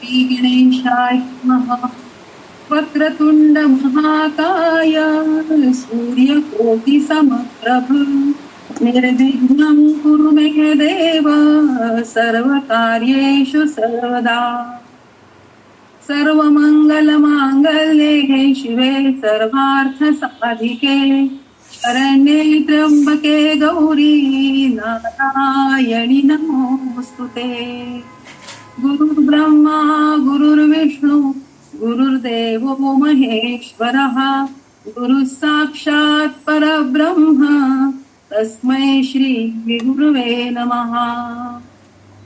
श्रीगणेशाय नमः। वक्रतुण्ड महाकाय समप्रभ निर्विघ्नं कुरु मे देव सर्वकार्येषु सर्वदा। सर्वमङ्गलमाङ्गल्ये शिवे सर्वार्थसाधिके। शरण्ये त्र्यम्बके गौरी नारायणि नमोऽस्तु ते। गुरुर्ब्रह्मा गुरुर्विष्णू गुरुर्देव महेश्वरः गुरुः साक्षात् परब्रह्म तस्मै श्री गुरुवे नमः.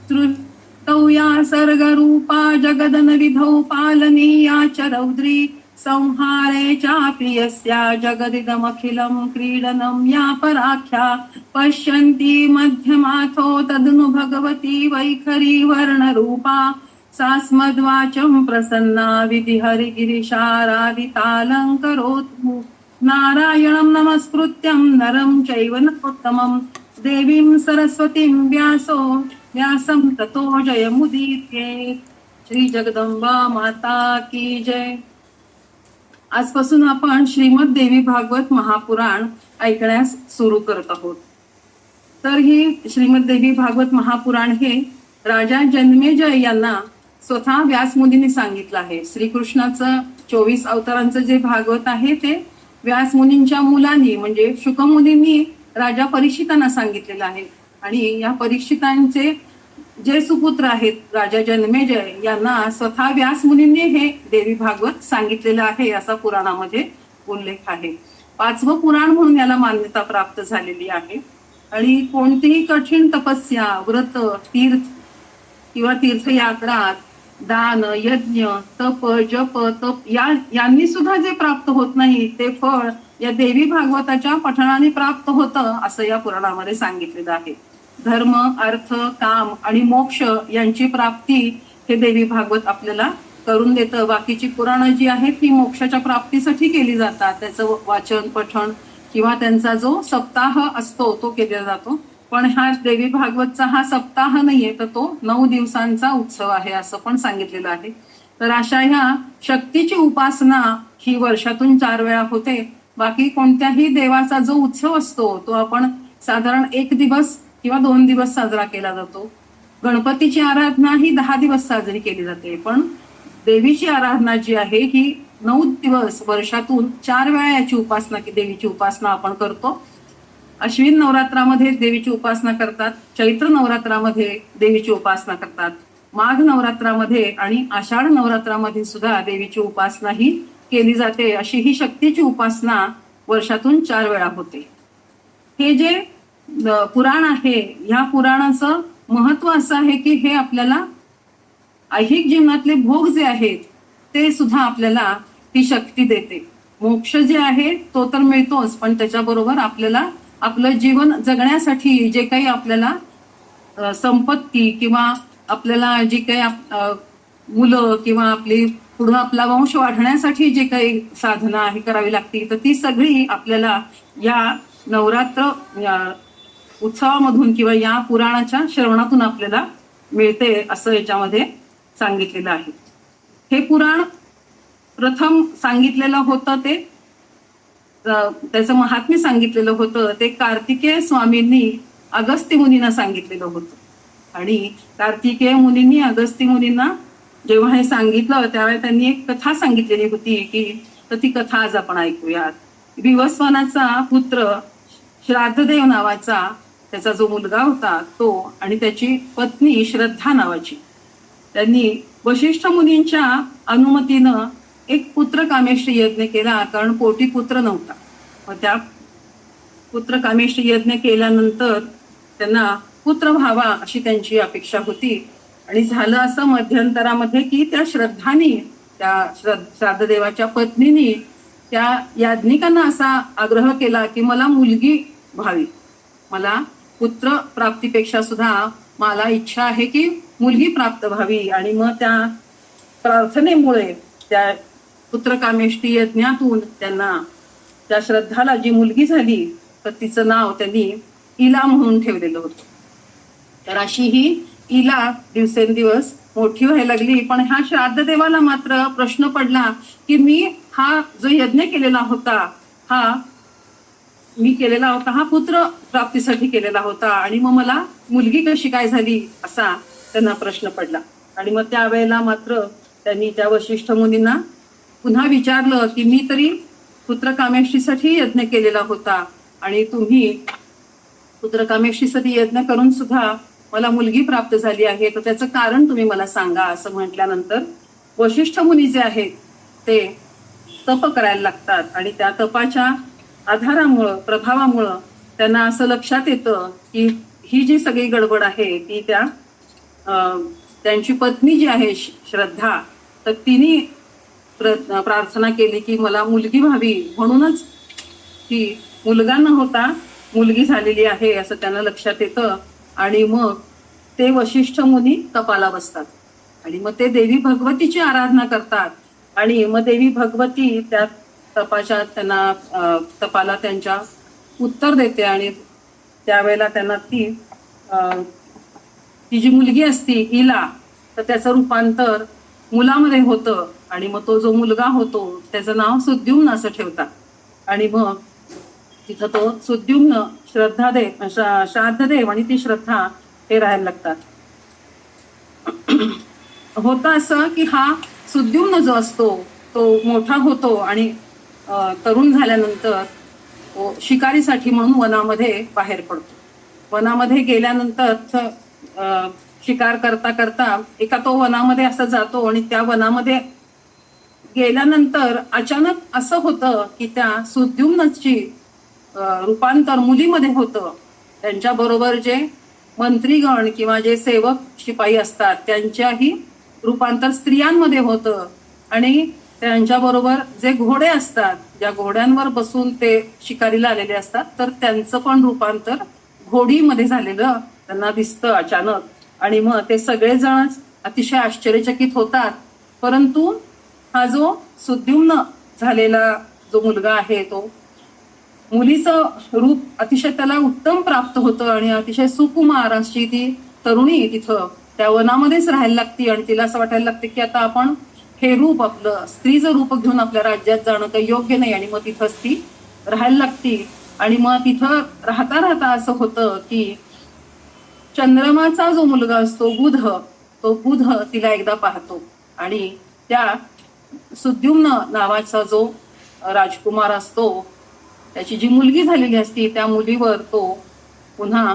सृष्टौ या सर्गरूपा जगदनविधौ पालनीया च रौद्री संहारे चाप्रियस्या जगदिदमखिलं क्रीडनं या पराख्या पश्यन्ती मध्यमाथो तदनु भगवती वैखरी वर्णरूपा। सास्मद्वाचं प्रसन्ना विधिहरिगिरिशारादितालङ्करोतु नारायणं नमस्कृत्यं नरं चैव नरोत्तमं। देवीं सरस्वतीं व्यासो व्यासं ततो जयमुदीर्ये। श्रीजगदम्बा माता की जय। आजपासून आपण श्रीमद देवी भागवत महापुराण ऐकण्यास सुरू करत आहोत. तर ही श्रीमद देवी भागवत महापुराण हे राजा जन्मेजय यांना स्वतः व्यासमुनीने सांगितलं आहे. श्रीकृष्णाचं चोवीस अवतारांचं जे भागवत आहे ते व्यासमुनींच्या मुलांनी म्हणजे शुकमुनींनी राजा परीक्षितांना सांगितलेलं आहे. आणि या परीक्षितांचे जे सुपुत्र आहेत राजा जन्मेजय यांना स्वतः व्यास मुनींनी हे देवी भागवत सांगितलेलं आहे असा पुराणामध्ये उल्लेख आहे. पाचवं पुराण म्हणून याला मान्यता प्राप्त झालेली आहे. आणि कोणतीही कठीण तपस्या व्रत तीर्थ किंवा तीर्थयात्रा दान यज्ञ तप जप तप या यांनी सुद्धा जे प्राप्त होत नाही ते फळ या देवी भागवताच्या पठणाने प्राप्त होतं असं या पुराणामध्ये सांगितलेलं आहे. धर्म अर्थ काम आणि मोक्ष यांची प्राप्ती हे देवी भागवत आपल्याला करून देतं. बाकीची पुराणं जी आहेत ती मोक्षाच्या प्राप्तीसाठी केली जातात. त्याचं वाचन पठण किंवा त्यांचा जो सप्ताह असतो तो केला जातो. पण हा देवी भागवतचा हा सप्ताह नाहीये तर तो नऊ दिवसांचा उत्सव आहे असं पण सांगितलेलं आहे. तर अशा ह्या शक्तीची उपासना ही वर्षातून चार वेळा होते. बाकी कोणत्याही देवाचा जो उत्सव असतो तो आपण साधारण एक दिवस किंवा दोन दिवस साजरा केला जातो. गणपतीची आराधना ही दहा दिवस साजरी केली जाते. पण देवीची आराधना जी आहे ही नऊ दिवस वर्षातून चार वेळा याची उपासना देवीची उपासना आपण करतो. अश्विन नवरात्रामध्ये देवीची उपासना करतात चैत्र नवरात्रामध्ये देवीची उपासना करतात माघ नवरात्रामध्ये आणि आषाढ नवरात्रामध्ये सुद्धा देवीची उपासना ही केली जाते. अशी ही शक्तीची उपासना वर्षातून चार वेळा होते. हे जे पुराण आहे. ह्या पुराणाचं महत्त्व असं आहे की हे आपल्याला ऐहिक जीवनातले भोग जे आहेत ते सुद्धा आपल्याला ती शक्ती देते. मोक्ष जे आहे तो तर मिळतोच पण त्याच्याबरोबर आपल्याला आपलं जीवन जगण्यासाठी जे काही आपल्याला संपत्ती किंवा आपल्याला जी काही मुलं किंवा आपली पुढं आपला वंश वाढण्यासाठी जे काही साधना आहे करावी लागती तर ती सगळी आपल्याला या नवरात्र या उत्सवामधून किंवा या पुराणाच्या श्रवणातून आपल्याला मिळते असं याच्यामध्ये सांगितलेलं आहे. हे पुराण प्रथम सांगितलेलं होतं ते त्याचं महात्म्य सांगितलेलं होतं ते कार्तिकेय स्वामींनी अगस्ती मुनींना सांगितलेलं होतं. आणि कार्तिकेय मुनींनी अगस्ती मुनींना जेव्हा हे सांगितलं त्यावेळेला त्यांनी एक कथा सांगितलेली होती की तर ती कथा आज आपण ऐकूयात. विवस्वानाचा पुत्र श्राद्धदेव नावाचा त्याचा जो मुलगा होता तो आणि त्याची पत्नी श्रद्धा नावाची. त्यांनी वशिष्ठ मुनींच्या अनुमतीनं एक पुत्र कामेष्टी यज्ञ केला कारण पोटी पुत्र नव्हता. मग त्या पुत्र कामेष्टी यज्ञ केल्यानंतर त्यांना पुत्र व्हावा अशी त्यांची अपेक्षा होती. आणि झालं असं मध्यंतरामध्ये की त्या श्रद्धानी त्या श्रद्ध श्राद्धदेवाच्या पत्नीनी त्या याज्ञिकांना असा आग्रह केला की मला मुलगी व्हावी. मला पुत्र प्राप्तीपेक्षा सुद्धा मला इच्छा आहे की मुलगी प्राप्त व्हावी. आणि मग त्या प्रार्थनेमुळे त्या पुत्रकामेष्टी यज्ञातून त्यांना त्या श्रद्धाला जी मुलगी झाली तर तिचं नाव त्यांनी इला म्हणून ठेवलेलं होतं. तर अशी ही इला दिवसेंदिवस मोठी व्हायला लागली. पण ह्या श्राद्ध देवाला मात्र प्रश्न पडला की मी हा जो यज्ञ केलेला होता हा मी केलेला होता हा पुत्र प्राप्तीसाठी केलेला होता आणि मग मला मुलगी कशी काय झाली असा त्यांना प्रश्न पडला. आणि मग त्यावेळेला मात्र त्यांनी त्या वशिष्ठ मुनींना पुन्हा विचारलं की मी तरी पुत्र पुत्रकामेष्टीसाठी यज्ञ केलेला होता आणि तुम्ही पुत्र कामेक्षीसाठी यज्ञ करून सुद्धा मला मुलगी प्राप्त झाली आहे तर त्याचं कारण तुम्ही मला सांगा असं म्हटल्यानंतर वशिष्ठ मुनी जे आहेत ते तप करायला लागतात आणि त्या तपाच्या आधारामुळं प्रभावामुळं त्यांना असं लक्षात येतं की ही जी सगळी गडबड आहे ती त्या त्यांची पत्नी जी आहे श- श्रद्धा तर तिने प्र- प्रार्थना केली की मला मुलगी व्हावी म्हणूनच की मुलगा न होता मुलगी झालेली आहे असं त्यांना लक्षात येतं आणि मग ते वशिष्ठ मुनी तपाला बसतात. आणि मग ते देवी भगवतीची आराधना करतात आणि मग देवी भगवती त्या तपाच्या त्यांना तपाला त्यांच्या उत्तर देते आणि त्यावेळेला त्यांना ती अं, ती जी मुलगी असती इला तर त्याचं रूपांतर मुलामध्ये होतं आणि मग तो जो मुलगा होतो त्याचं नाव सुद्युम्न असं ठेवतात. आणि मग तिथं तो सुद्युम्न श्रद्धादेव श्रा- श्राद्धदेव आणि ती श्रद्धा हे राहायला लागतात. होतं असं की हा सुद्युम्न जो असतो तो मोठा होतो आणि तरुण झाल्यानंतर शिकारीसाठी म्हणून वनामध्ये बाहेर पडतो. वनामध्ये गेल्यानंतर शिकार करता करता एका तो वनामध्ये असं जातो आणि त्या वनामध्ये गेल्यानंतर अचानक असं होतं की त्या सुद्युम्नची रूपांतर मुलीमध्ये होतं. त्यांच्या बरोबर जे मंत्रीगण किंवा जे सेवक शिपाई असतात त्यांच्याही रूपांतर स्त्रियांमध्ये होतं. आणि त्यांच्या बरोबर जे घोडे असतात ज्या घोड्यांवर बसून ते शिकारीला आलेले असतात तर त्यांचं पण रूपांतर घोडीमध्ये झालेलं त्यांना दिसतं अचानक. आणि मग ते सगळेजणच अतिशय आश्चर्यचकित होतात. परंतु हा जो सुद्युम्न झालेला जो मुलगा आहे तो मुलीचं रूप अतिशय त्याला उत्तम प्राप्त होतं आणि अतिशय सुकुमार अशी ती तरुणी तिथं त्या वनामध्येच राहायला लागती आणि तिला असं वाटायला लागते की आता आपण हे रूप आपलं स्त्रीचं रूप घेऊन आपल्या राज्यात जाणं काही योग्य नाही आणि मग तिथंच ती राहायला लागती आणि मग तिथं राहता राहता असं होतं की चंद्रमाचा जो मुलगा असतो बुध तो बुध तिला एकदा पाहतो. आणि त्या सुद्युम्न नावाचा जो राजकुमार असतो त्याची जी मुलगी झालेली असती त्या मुलीवर तो पुन्हा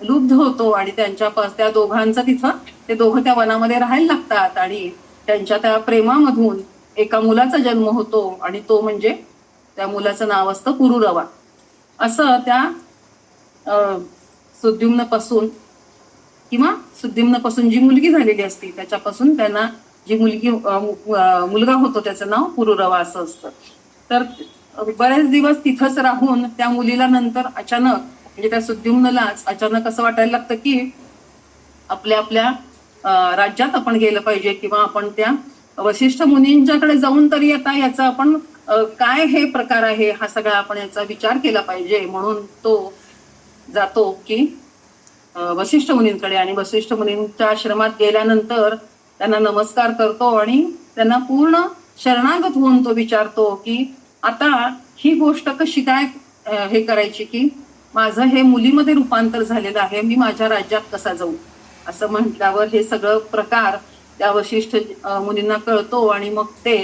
लुब्ध होतो आणि त्यांच्या त्या दोघांचं तिथं ते दोघं त्या वनामध्ये राहायला लागतात आणि त्यांच्या त्या प्रेमामधून एका मुलाचा जन्म होतो आणि तो म्हणजे त्या मुलाचं नाव असतं कुरुरवा. असं त्या सुद्युम्नपासून किंवा सुद्युम्नपासून जी मुलगी झालेली असती त्याच्यापासून त्यांना जी मुलगी मुलगा होतो त्याचं नाव पुरुरवा असं असतं. तर बरेच दिवस तिथंच राहून त्या मुलीला नंतर अचानक म्हणजे त्या सुद्युम्नलाच अचानक असं वाटायला लागतं की आपल्या आपल्या राज्यात आपण गेलं पाहिजे किंवा आपण त्या वशिष्ठ मुनींच्याकडे जाऊन तरी आता याचा आपण काय हे प्रकार आहे हा सगळा आपण याचा विचार केला पाहिजे म्हणून तो जातो की वशिष्ठ मुनींकडे आणि वशिष्ठ मुनींच्या आश्रमात गेल्यानंतर त्यांना नमस्कार करतो आणि त्यांना पूर्ण शरणागत होऊन तो विचारतो की आता ही गोष्ट कशी काय हे करायची की माझं हे मुलीमध्ये रूपांतर झालेलं आहे मी माझ्या राज्यात कसा जाऊ? असं म्हटल्यावर हे सगळं प्रकार त्या वशिष्ठ मुलींना कळतो आणि मग ते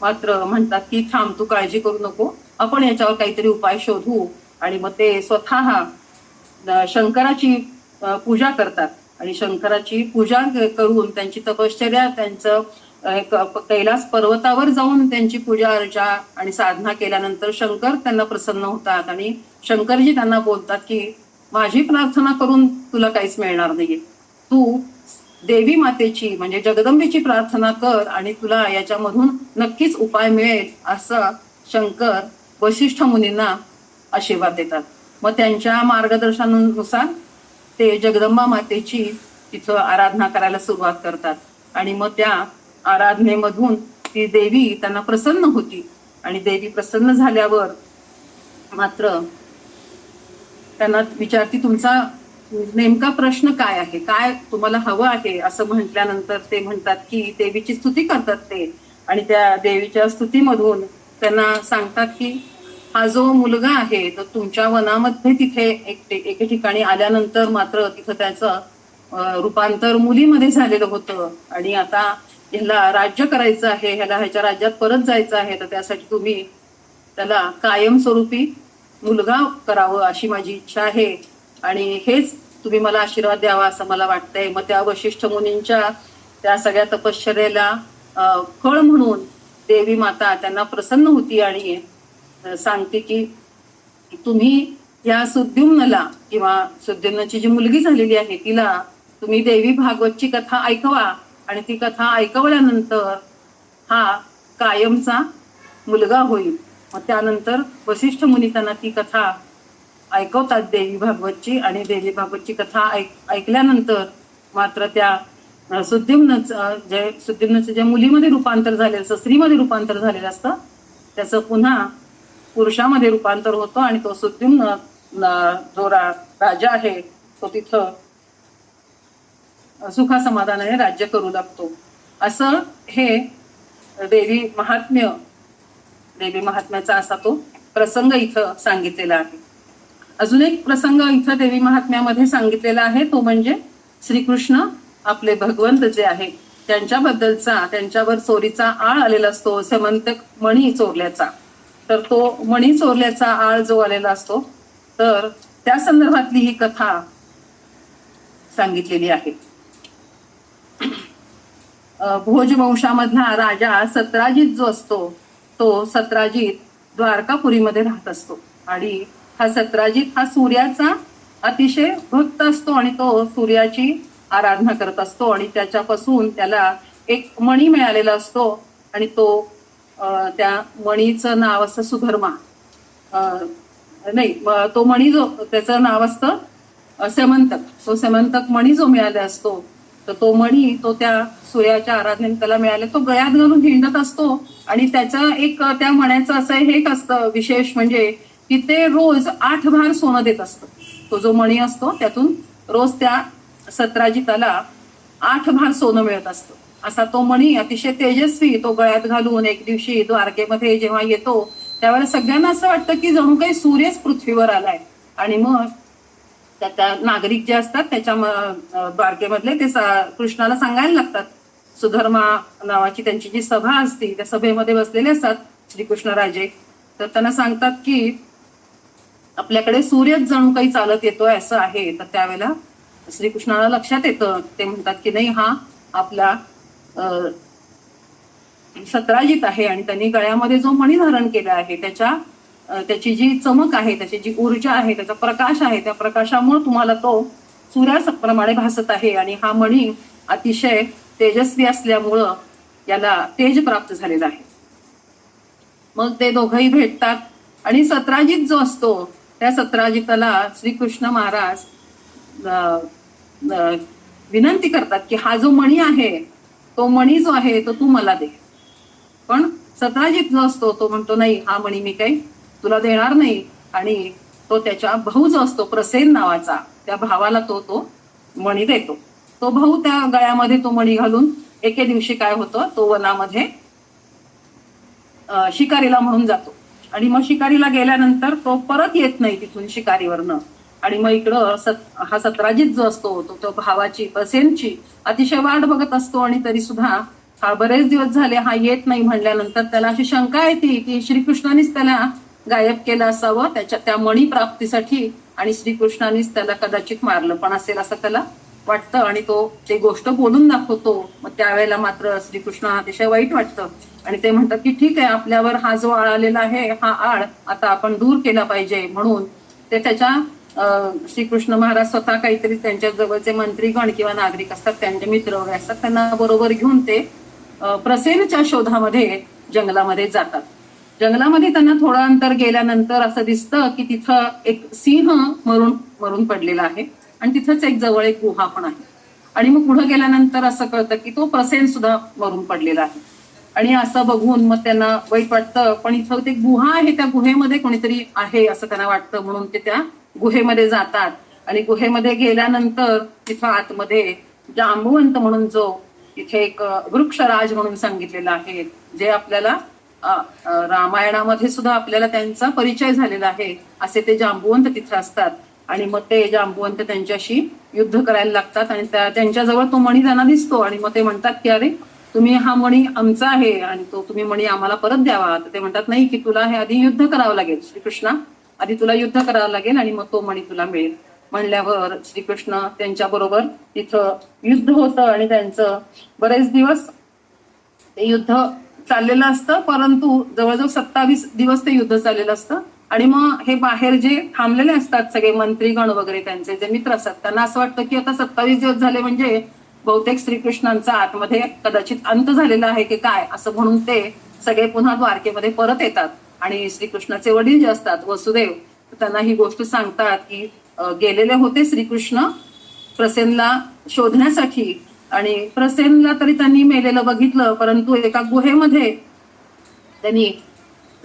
मात्र म्हणतात की थांब तू काळजी करू नको. आपण याच्यावर काहीतरी उपाय शोधू. आणि मग ते स्वतः शंकराची पूजा करतात. आणि शंकराची पूजा करून त्यांची तपश्चर्या त्यांचं कैलास पर्वतावर जाऊन त्यांची पूजा अर्चा आणि साधना केल्यानंतर शंकर त्यांना प्रसन्न होतात. आणि शंकरजी त्यांना बोलतात की माझी प्रार्थना करून तुला काहीच मिळणार नाहीये. तू देवी मातेची म्हणजे जगदंबेची प्रार्थना कर आणि तुला याच्यामधून नक्कीच उपाय मिळेल असं शंकर वशिष्ठ मुनींना आशीर्वाद देतात. मग त्यांच्या मार्गदर्शनानुसार ते जगदंबा मातेची तिथं आराधना करायला सुरुवात करतात. आणि मग त्या आराधनेमधून ती देवी त्यांना प्रसन्न होती. आणि देवी प्रसन्न झाल्यावर मात्र त्यांना विचारती तुमचा नेमका प्रश्न काय आहे? काय तुम्हाला हवं आहे? असं म्हटल्यानंतर ते म्हणतात की देवीची स्तुती करतात ते. आणि त्या देवीच्या स्तुतीमधून त्यांना सांगतात की हा जो मुलगा आहे तो तुमच्या वनामध्ये तिथे एके ठिकाणी आल्यानंतर मात्र तिथं त्याचं रूपांतर मुलीमध्ये झालेलं होतं. आणि आता ह्याला राज्य करायचं आहे ह्याला ह्याच्या राज्यात परत जायचं आहे तर त्यासाठी तुम्ही त्याला कायमस्वरूपी मुलगा करावं अशी माझी इच्छा आहे. आणि हेच तुम्ही मला आशीर्वाद द्यावा असं मला वाटतंय. मग त्या वशिष्ठ मुनींच्या त्या सगळ्या तपश्चर्याला फळ म्हणून देवी माता त्यांना प्रसन्न होती आणि सांगते की तुम्ही या सुद्युम्नला किंवा सुद्युम्नाची जी मुलगी झालेली आहे तिला तुम्ही देवी भागवतची कथा ऐकवा आणि ती कथा ऐकवल्यानंतर हा कायमचा मुलगा होईल. मग त्यानंतर वशिष्ठ मुनी त्यांना ती कथा ऐकवतात देवी भागवतची आणि देवी भागवतची कथा ऐक ऐकल्यानंतर मात्र त्या सुद्धिम्नचं जे सुद्धिम्नचं जे मुलीमध्ये रूपांतर झालेलं असतं स्त्रीमध्ये रूपांतर झालेलं असतं त्याचं पुन्हा पुरुषामध्ये रूपांतर होतं आणि तो सुद्धिम्न जो रा- राजा आहे तो तिथं सुखासमाधानाने राज्य करू लागतो. असं हे देवी महात्म्य देवी महात्म्याचा असा तो प्रसंग इथं सांगितलेला आहे. अजून एक प्रसंग इथं देवी महात्म्यामध्ये सांगितलेला आहे. तो म्हणजे श्रीकृष्ण आपले भगवंत जे आहे त्यांच्याबद्दलचा त्यांच्यावर चोरीचा आळ आलेला असतो समंतक मणी चोरल्याचा. तर तो मणी चोरल्याचा आळ जो आलेला असतो तर त्या संदर्भातली ही कथा सांगितलेली आहे. भोजवंशामधला भोज वंशामधला राजा सत्राजित जो असतो तो सत्राजित द्वारकापुरीमध्ये राहत असतो. आणि हा सत्राजित हा सूर्याचा अतिशय भक्त असतो आणि तो सूर्याची आराधना करत असतो आणि त्याच्यापासून त्याला एक मणी मिळालेला असतो आणि तो त्या मणीचं नाव असतं सुधर्मा. नाही तो मणी जो त्याचं नाव असतं सेमंतक. तो सेमंतक मणी जो मिळाला असतो तर तो मणी तो त्या सूर्याच्या आराधनेत त्याला मिळाले. तो गळ्यात घालून हिंडत असतो आणि त्याचं एक त्या मण्याचं असं हे एक असतं विशेष म्हणजे की ते रोज आठ भार सोनं देत असतं. तो जो मणी असतो त्यातून रोज त्या सत्राजिताला आठ भार सोनं मिळत असतं. असा तो मणी अतिशय तेजस्वी तो गळ्यात घालून एक दिवशी द्वारकेमध्ये जेव्हा येतो त्यावेळेला सगळ्यांना असं वाटतं की जणू काही सूर्यच पृथ्वीवर आलाय. आणि मग त्या त्या नागरिक जे असतात त्याच्या द्वारकेमधले ते सा- कृष्णाला सांगायला लागतात. सुधर्मा नावाची त्यांची जी सभा असते त्या सभेमध्ये बसलेले असतात श्रीकृष्ण राजे. तर त्यांना सांगतात की आपल्याकडे सूर्यच जणू काही चालत येतोय असं आहे तर त्यावेळेला श्रीकृष्णाला लक्षात येतं. ते म्हणतात की नाही हा आपला सत्राजित आहे आणि त्यांनी गळ्यामध्ये जो मणी धारण केला आहे त्याच्या त्याची जी चमक आहे त्याची जी ऊर्जा आहे त्याचा प्रकाश आहे त्या प्रकाशामुळे तुम्हाला तो सूर्याप्रमाणे भासत आहे आणि हा मणी अतिशय तेजस्वी असल्यामुळं याला तेज प्राप्त झालेला आहे. मग ते दोघही भेटतात आणि सत्राजित जो असतो त्या सत्राजिताला श्रीकृष्ण महाराज विनंती करतात की हा जो मणी आहे तो मणी जो आहे तो तू मला दे. पण सत्राजित जो असतो तो म्हणतो नाही हा मणी मी काही तुला देणार नाही. आणि तो त्याच्या भाऊ जो असतो प्रसेन नावाचा त्या भावाला तो तो मणी देतो. तो भाऊ त्या गळ्यामध्ये तो मणी घालून एके दिवशी काय होतं तो वनामध्ये शिकारीला म्हणून जातो. आणि मग शिकारीला गेल्यानंतर तो परत येत नाही तिथून शिकारीवरनं. आणि मग इकडं सत हा सत्राजित जो असतो तो तो भावाची बसेनची अतिशय वाट बघत असतो आणि तरी सुद्धा हा बरेच दिवस झाले हा येत नाही म्हणल्यानंतर त्याला अशी शंका येते की श्रीकृष्णानेच त्याला गायब केलं असावं त्याच्या त्या मणी प्राप्तीसाठी आणि श्रीकृष्णानेच त्याला कदाचित मारलं. पण असेल असं त्याला वाटतं आणि तो ते गोष्ट बोलून दाखवतो मग त्यावेळेला मात्र श्रीकृष्ण अतिशय वाईट वाटतं. आणि ते म्हणतात की ठीक आहे आपल्यावर हा जो आळ आलेला आहे हा आळ आता आपण दूर केला पाहिजे. म्हणून ते त्याच्या श्रीकृष्ण महाराज स्वतः काहीतरी त्यांच्या जवळचे मंत्रीगण किंवा नागरिक असतात त्यांचे मित्र वगैरे असतात त्यांना बरोबर घेऊन ते प्रसेनच्या शोधामध्ये जंगलामध्ये जातात. जंगलामध्ये त्यांना थोडं अंतर गेल्यानंतर असं दिसतं की तिथं एक सिंह मरून मरून पडलेला आहे आणि तिथंच एक जवळ एक गुहा पण आहे. आणि मग पुढे गेल्यानंतर असं कळतं की तो प्रसेन सुद्धा मरून पडलेला आहे. आणि असं बघून मग त्यांना वाईट वाटतं. पण इथं ते गुहा आहे त्या गुहेमध्ये कोणीतरी आहे असं त्यांना वाटतं. म्हणून ते त्या गुहेमध्ये जातात. आणि गुहेमध्ये गेल्यानंतर तिथं आतमध्ये जांबुवंत म्हणून जो तिथे एक वृक्षराज म्हणून सांगितलेला आहे जे आपल्याला रामायणामध्ये सुद्धा आपल्याला त्यांचा परिचय झालेला आहे. असे ते जांबुवंत तिथे असतात. आणि मग ते जांबुवंत त्यांच्याशी युद्ध करायला लागतात. आणि त्या- त्यांच्याजवळ तो मणी त्यांना दिसतो. आणि मग ते म्हणतात की अरे तुम्ही हा मणी आमचा आहे आणि तो तुम्ही मणी आम्हाला परत द्यावा. तर ते म्हणतात नाही की तुला हे आधी युद्ध करावं लागेल श्रीकृष्णा. आधी तुला युद्ध करावं लागेल आणि मग तो मणी तुला मिळेल. म्हणल्यावर श्रीकृष्ण त्यांच्या बरोबर तिथं युद्ध होतं आणि त्यांचं बरेच दिवस ते युद्ध चाललेलं असतं परंतु जवळजवळ सत्तावीस दिवस ते युद्ध चाललेलं असतं. आणि मग हे बाहेर जे थांबलेले असतात सगळे मंत्रीगण वगैरे त्यांचे जे मित्र असतात त्यांना असं वाटतं की आता सत्तावीस दिवस झाले म्हणजे बहुतेक श्रीकृष्णांचा आतमध्ये कदाचित अंत झालेला आहे की काय असं म्हणून ते सगळे पुन्हा द्वारकेमध्ये परत येतात. आणि श्रीकृष्णाचे वडील जे असतात वसुदेव त्यांना ही गोष्ट सांगतात की गेलेले होते श्रीकृष्ण प्रसेनला शोधण्यासाठी. आणि प्रसेनला तरी त्यांनी मेलेलं बघितलं परंतु एका गुहेमध्ये त्यांनी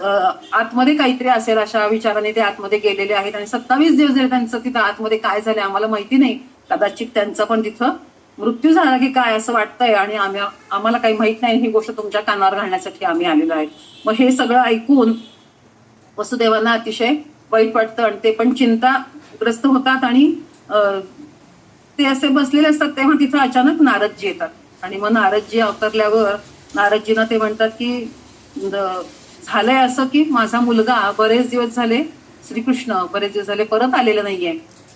आतमध्ये काहीतरी असेल अशा विचाराने ते आतमध्ये गेलेले आहेत. आणि सत्तावीस दिवस जरी त्यांचं तिथं आतमध्ये काय झालं आम्हाला माहिती नाही. कदाचित त्यांचं पण तिथं मृत्यू झाला की काय असं वाटतंय? आणि आम्ही आम्हाला काही माहीत नाही ही गोष्ट तुमच्या कानावर घालण्यासाठी आम्ही आलेलो आहे. मग हे सगळं ऐकून वसुदेवांना अतिशय वाईट वाटतं आणि ते पण चिंताग्रस्त होतात आणि ते असे बसलेले असतात तेव्हा तिथं अचानक नारदजी येतात. आणि मग नारदजी अवतरल्यावर नारदजींना ते म्हणतात की झालंय असं की माझा मुलगा बरेच दिवस झाले श्रीकृष्ण बरेच दिवस झाले परत आलेला नाहीये.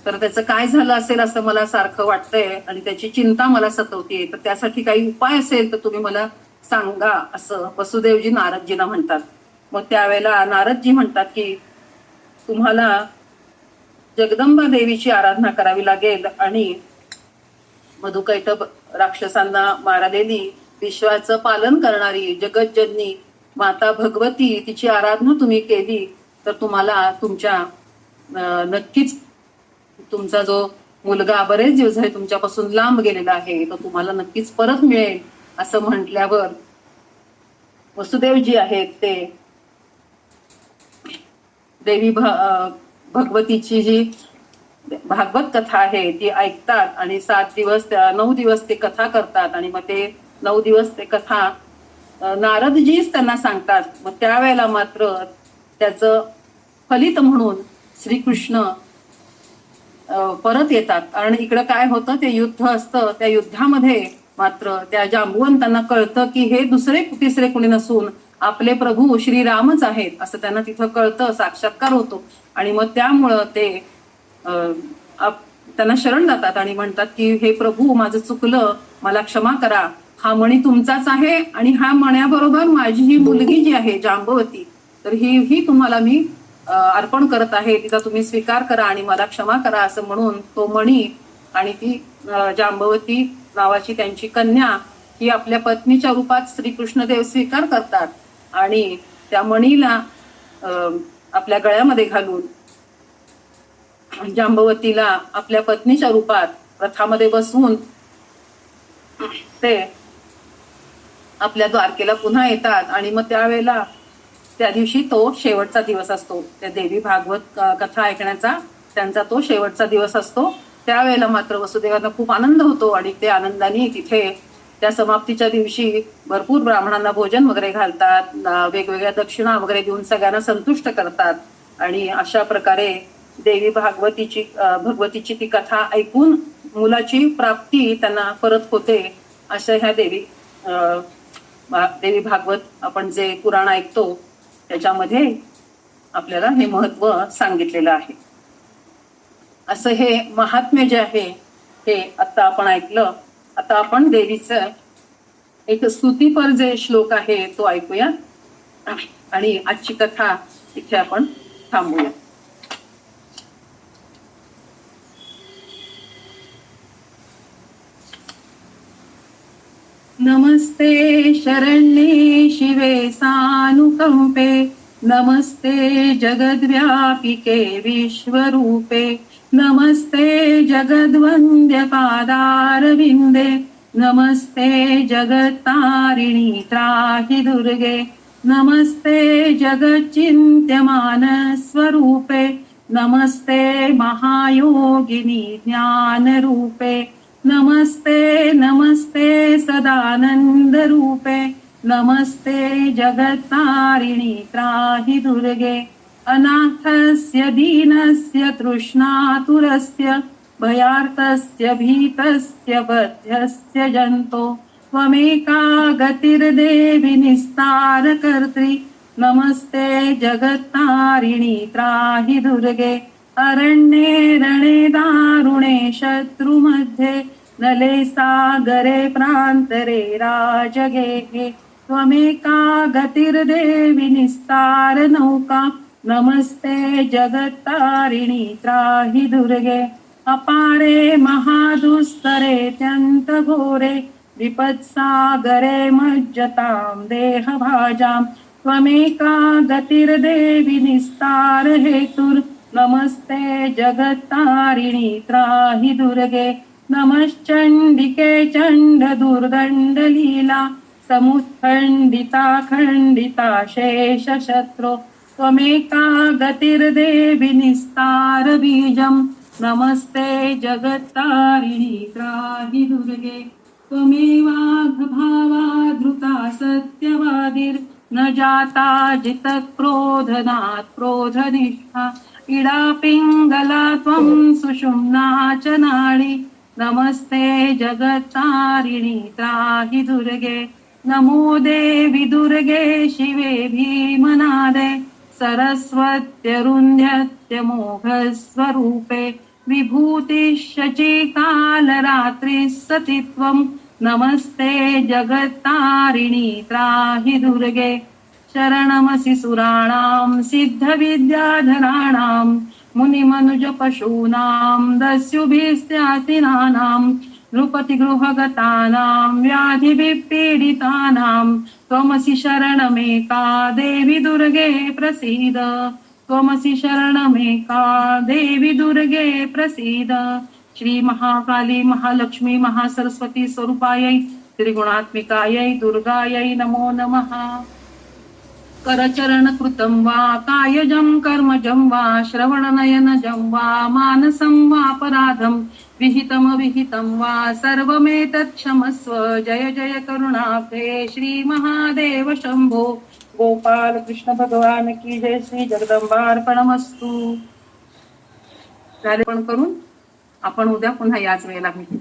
तर त्याचं काय झालं असेल असं मला सारखं वाटतंय आणि त्याची चिंता मला सतवतीये. तर त्यासाठी काही उपाय असेल तर तुम्ही मला सांगा असं वसुदेवजी नारदजीना म्हणतात. मग त्यावेळेला नारदजी म्हणतात की तुम्हाला जगदंबा देवीची आराधना करावी लागेल आणि मधुकैटभ राक्षसांना मारलेली विश्वाचं पालन करणारी जगतजननी माता भगवती तिची आराधना तुम्ही केली तर तुम्हाला तुमच्या नक्कीच तुमचा जो मुलगा बरेच दिवस झाले तुमच्यापासून लांब गेलेला आहे तो तुम्हाला नक्कीच परत मिळेल असं म्हटल्यावर वसुदेव जी आहेत ते देवी भगवतीची जी भागवत कथा आहे ती ऐकतात आणि सात दिवस नऊ दिवस ते कथा करतात आणि मग ते नऊ दिवस ते कथा नारदजीच त्यांना सांगतात. मग त्यावेळेला मात्र त्याचं फलित म्हणून श्रीकृष्ण परत येतात. कारण इकडं काय होतं ते युद्ध असतं त्या युद्धामध्ये मात्र त्या जांबुवंतांना कळतं की हे दुसरे तिसरे कुणी नसून आपले प्रभू श्रीरामच आहेत असं त्यांना तिथं कळतं साक्षात्कार होतो. आणि मग त्यामुळं ते त्यांना शरण जातात आणि म्हणतात की हे प्रभू माझं चुकलं मला क्षमा करा. हा मणी तुमचाच आहे आणि हा मण्याबरोबर माझी ही मुलगी जी आहे जांबवती तर ही ही तुम्हाला मी अर्पण करत आहे तिचा तुम्ही स्वीकार करा आणि मला क्षमा करा असं म्हणून तो मणी आणि ती जांबवती नावाची त्यांची कन्या ही आपल्या पत्नीच्या रूपात श्रीकृष्णदेव स्वीकार करतात आणि त्या मणीला आपल्या गळ्यामध्ये घालून जांबवतीला आपल्या पत्नीच्या रूपात रथामध्ये बसवून ते आपल्या द्वारकेला पुन्हा येतात आणि मग त्यावेळेला त्या दिवशी तो शेवटचा दिवस असतो. त्या देवी भागवत कथा ऐकण्याचा त्यांचा तो शेवटचा दिवस असतो. त्यावेळेला मात्र वसुदेवांना खूप आनंद होतो आणि ते आनंदाने तिथे त्या समाप्तीच्या दिवशी भरपूर ब्राह्मणांना भोजन वगैरे घालतात वेगवेगळ्या दक्षिणा वगैरे देऊन सगळ्यांना संतुष्ट करतात. आणि अशा प्रकारे देवी भागवतीची भगवतीची ती कथा ऐकून मुलाची प्राप्ती त्यांना परत होते अशा ह्या देवी देवी भागवत आपण जे पुराण ऐकतो त्याच्यामध्ये आपल्याला हे महत्त्व सांगितलेलं आहे. असं हे महात्म्य जे आहे हे आता आपण ऐकलं. आता आपण देवीचं एक स्तुतीपर जे श्लोक आहे तो ऐकूया. आणि आजची कथा इथे आपण थांबूया. नमस्ते शरण्ये शिवे सानुकंपे नमस्ते जगद्व्यापिके विश्वरूपे। नमस्ते जगद्वन्द्यपादारविन्दे। नमस्ते जगत्तारिणी त्राहि दुर्गे। नमस्ते जगच्चिन्त्यमानस्वरूपे। नमस्ते महायोगिनी ज्ञानरूपे। नमस्ते नमस्ते सदानंद रूपे नमस्ते जगत्तारिणी त्राहि दुर्गे अनाथस्य दीनस्य तृष्णातुरस्य भयार्तस्य भीतस्य बध्यस्य जन्तो त्वमेका गतिर्देवि निस्तारकर्त्री नमस्ते जगत्तारिणी त्राहि दुर्गे। अरण्ये रणे दारुणे शत्रुमध्ये नले सागरे प्रान्तरे राजगेहे त्वमेका गतिर्देवि निस्तार नौका नमस्ते जगत्तारिणी त्राहि दुर्गे अपारे महादुस्तरे त्यन्त घोरे विपत्सागरे मज्जतां देहभाजां त्वमेका गतिर्देवि निस्तार हेतुर् नमस्ते जगत्तारिणी त्राहि दुर्गे नमश्चण्डिके चण्ड दुर्दण्डलीला समुत्खण्डिता खण्डिता शेषशत्रो त्वमेका गतिर्देवि निस्तार बीजम् नमस्ते जगत्तारिणी त्राहि दुर्गे त्वमेवाघभावाधृता सत्यवादिर्न जाता जितक्रोधनात् क्रोधनिष्ठा। इडापिङ्गला त्वं सुषुम्ना च नाडी नमस्ते जगत्तारिणी त्राहि दुर्गे। नमो देवि दुर्गे शिवे भीमनादे। सरस्वत्यरुन्ध्यत्यमोघस्वरूपे। विभूतिश्शचिकालरात्रिः सति त्वं। नमस्ते जगत्तारिणी त्राहि दुर्गे। शरणमसि सुराणां सिद्धविद्याधराणां मुनिमनुजपशूनां दस्युभिस्त्यातिनानां नृपतिगृहगतानां व्याधिभिः त्वमसि शरणमेका देवि दुर्गे प्रसीद। त्वमसि शरणमेका देवि दुर्गे प्रसीद। श्री महाकाली महालक्ष्मी महासरस्वती स्वरूपायै त्रिगुणात्मिकायै दुर्गायै नमो नमः। करचरण कृतं वा कायजं कर्मजं वा श्रवणनयनजं वा मानसं वापराधं विहितमविहितं वा सर्वमेतत्क्षमस्व जय जय करुणाभे श्रीमहादेव शंभो। गोपाल कृष्ण भगवान की जय। श्री जगदंबार्पणमस्तू। पण करून आपण उद्या पुन्हा याच वेळेला भेटू।